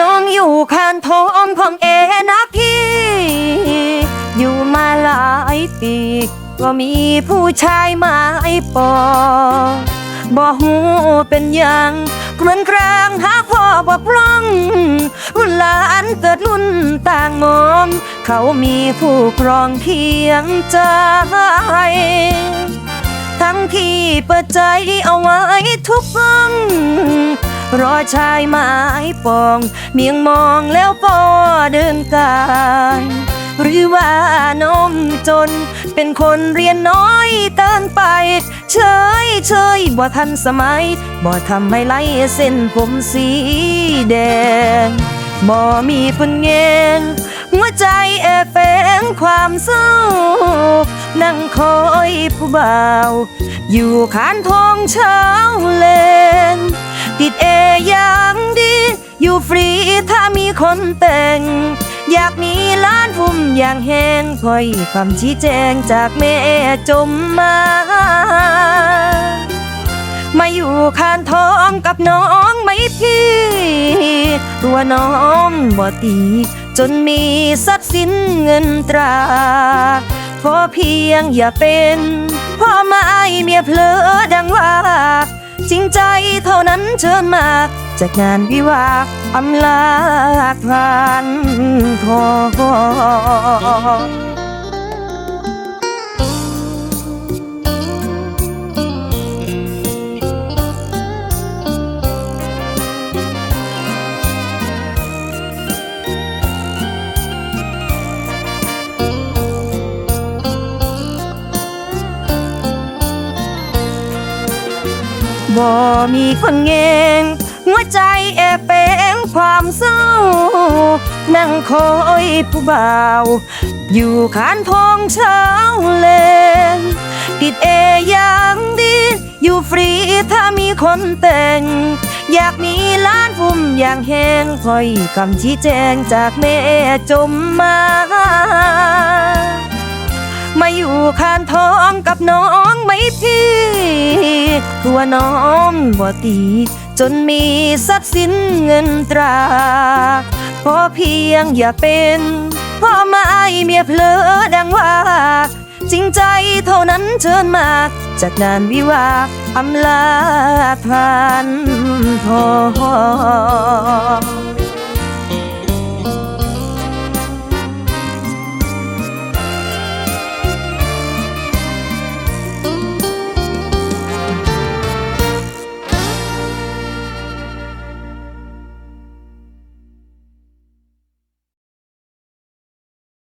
น้องอยู่คานทองของเอนั ปี ก็มีผู้ชายมาไอปอบ่หูเป็นยังเหมือนครางหาพ่อบ่พร่องรุ่นหลานเกิดรุ่นต่างมองเขามีผู้ครองเคียงใจทั้งที่เปิดใจเอาไว้ทุกฟังรอชายไม้ปอง เมียงมองแล้วพอเดินกาย หรือว่าน้องจน เป็นคนเรียนน้อยเตินไป เฉยเฉยบ่ทันสมัย บ่ทำให้ไล่เส้นผมสีแดง บ่มีคนแงงหัวใจแอบแฝงความเศร้า นั่งคอยผู้บ่าว อยู่ขานทองเช้าเลนติดเออย่างดี อยู่ฟรีถ้ามีคนแต่ง อยากมี มอย่างแห้งคอยคำชี้แจงจากแม่จมมา มาอยู่คานทองกับน้องไหมพี่ตัวน้องบ่ตี จนมีทรัพย์สินเงินตราขอเพียงอย่าเป็นพ่อไม้เมียเพลอดังว่า จากงานวิวาอำลาผ่านทองบ่มีคนเงง หัวใจแอบแฝงความเศร้า นั่งคอยผู้บ่าว อยู่ขานทองเช้าเลนติดเออย่างดี อยู่ฟรีถ้ามีคนแต่ง อยากมีล้านพุ่มอย่างแห้งคอยคำชี้แจงจากแม่จมมามาอยู่คานทองกับน้องไหมพี่ตัวน้องบ่ตี จนมีทรัพย์สินเงินตรา ขอเพียงอย่าเป็นพ่อไม้เมียเพลอดังว่า จริงใจเท่านั้นเชิญมา จากงานวิวาห์อำลาทานทอง